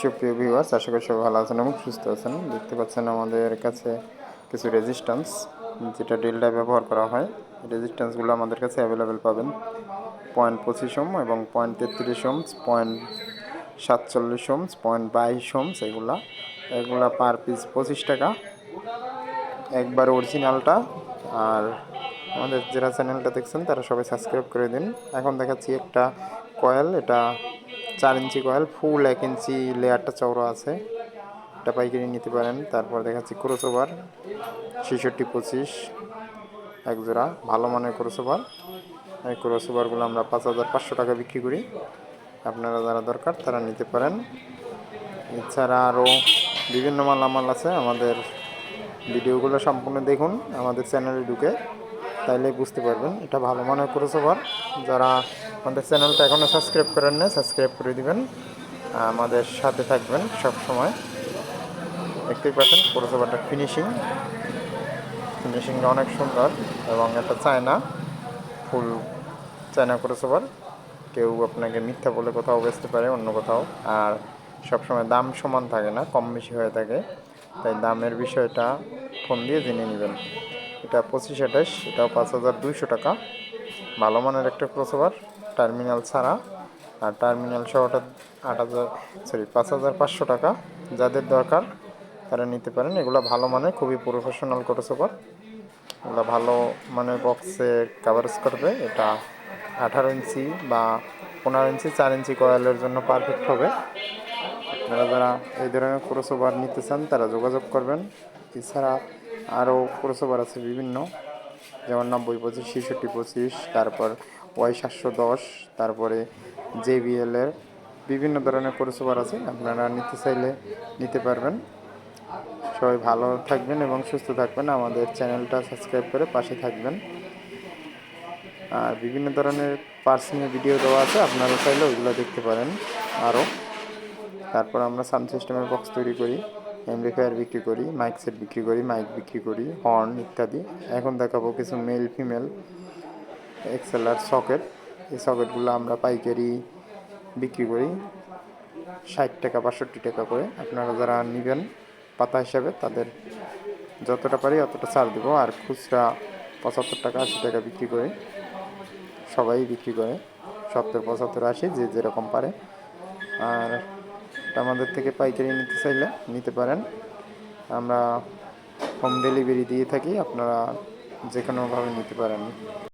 সুপ্রিয় ভিউয়ার্স আশা করি সবাই ভালো আছেন এবং সুস্থ আছেন। দেখতে পাচ্ছেন আমাদের কাছে কিছু রেজিস্ট্যান্স যেটা ডেল্টা ব্যবহার করা হয়। রেজিস্ট্যান্সগুলো আমাদের কাছে অ্যাভেলেবেল পাবেন। পয়েন্ট পঁচিশ ওম এবং পয়েন্ট তেত্রিশ ওমস পয়েন্ট সাতচল্লিশ ওমস পয়েন্ট বাইশ ওমস এগুলা। এগুলা পার পিস পঁচিশ টাকা। একবার অরিজিনালটা আর আমাদের যারা চ্যানেলটা দেখছেন, তারা সবাই সাবস্ক্রাইব করে দিন। এখন দেখাচ্ছি একটা কয়েল এটা চার ইঞ্চি কয়েল ফুল এক ইঞ্চি লেয়ারটা চওড়া আছে। এটা পাইকারি নিতে পারেন। তারপর দেখাচ্ছি ক্রোসোভার ছেষট্টি পঁচিশ, এক জোড়া। ভালো মানের ক্রোসোভার এই ক্রোসোভারগুলো আমরা পাঁচ হাজার পাঁচশো টাকা বিক্রি করি। আপনারা যারা দরকার তারা নিতে পারেন। এছাড়া আরও বিভিন্ন মালামাল আছে। আমাদের ভিডিওগুলো সম্পূর্ণ দেখুন। আমাদের চ্যানেলে ঢুকে তাইলে বুঝতে পারবেন, এটা ভালো মনে ক্রোসোভার যারা আমাদের চ্যানেলটা এখনও সাবস্ক্রাইব করেন না সাবস্ক্রাইব করে দিবেন। আমাদের সাথে থাকবেন সব সময় দেখতেই পাচ্ছেন ক্রোসোভারটা ফিনিশিং ফিনিশিংটা অনেক সুন্দর এবং এটা চায়না ফুল চায়না ক্রোসোভার কেউ আপনাকে মিথ্যা বলে কোথাও বেচতে পারে, অন্য কোথাও। আর সবসময় দাম সমান থাকে না, কম বেশি হয়ে থাকে। তাই দামের বিষয়টা ফোন দিয়ে জেনে নেবেন। এটা পঁচিশ আঠাশ, এটাও পাঁচ হাজার দুইশো টাকা। ভালো মানের একটা ক্রসওভার টার্মিনাল ছাড়া। আর টার্মিনাল সহটা আট হাজার সরি পাঁচ হাজার পাঁচশো টাকা। যাদের দরকার, তারা নিতে পারেন। এগুলো ভালো মানের, খুবই প্রফেশনাল ক্রসওভার এগুলো ভালো মানের বক্সে কাভারেজ করবে। এটা আঠারো ইঞ্চি বা পনেরো ইঞ্চি, চার ইঞ্চি কয়েলের জন্য পারফেক্ট হবে। আপনারা যারা এই ধরনের ক্রসওভার নিতে চান, তারা যোগাযোগ করবেন। এছাড়া আরও ক্রসওভার আছে বিভিন্ন, যেমন নব্বই পঁচিশ, ছেষট্টি পঁচিশ, তারপর ওয়াই সাতশো দশ, তারপরে জেবিএলের বিভিন্ন ধরনের ক্রসওভার আছে, আপনারা নিতে চাইলে নিতে পারবেন। সবাই ভালো থাকবেন এবং সুস্থ থাকবেন, আমাদের চ্যানেলটা সাবস্ক্রাইব করে পাশে থাকবেন। আর বিভিন্ন ধরনের পার্সোনাল ভিডিও দেওয়া আছে, আপনারা চাইলে ওইগুলো দেখতে পারেন আরও। তারপর আমরা সাউন্ড সিস্টেমের বক্স তৈরি করি। এমপ্লিফায়ার বিক্রি করি মাইক সেট বিক্রি করি মাইক বিক্রি করি হর্ন ইত্যাদি। এখন দেখাবো কিছু মেল ফিমেল এক্সেলার সকেট এই সকেটগুলো আমরা পাইকারি বিক্রি করি, ষাট টাকা, বাষট্টি টাকা করে। আপনারা যারা নেবেন পাতা হিসাবে, তাদের যতটা পারি অতটা ছাড় দেবো। আর খুচরা পঁচাত্তর টাকা, আশি টাকা বিক্রি করি। সবাই বিক্রি করে, সত্তর, পঁচাত্তর, আশি, যে যেরকম পারে। আর আমাদের থেকে পাইকারি নিতে চাইলে নিতে পারেন। আমরা হোম ডেলিভারি দিয়ে থাকি, আপনারা যে কোনোভাবে নিতে পারেন।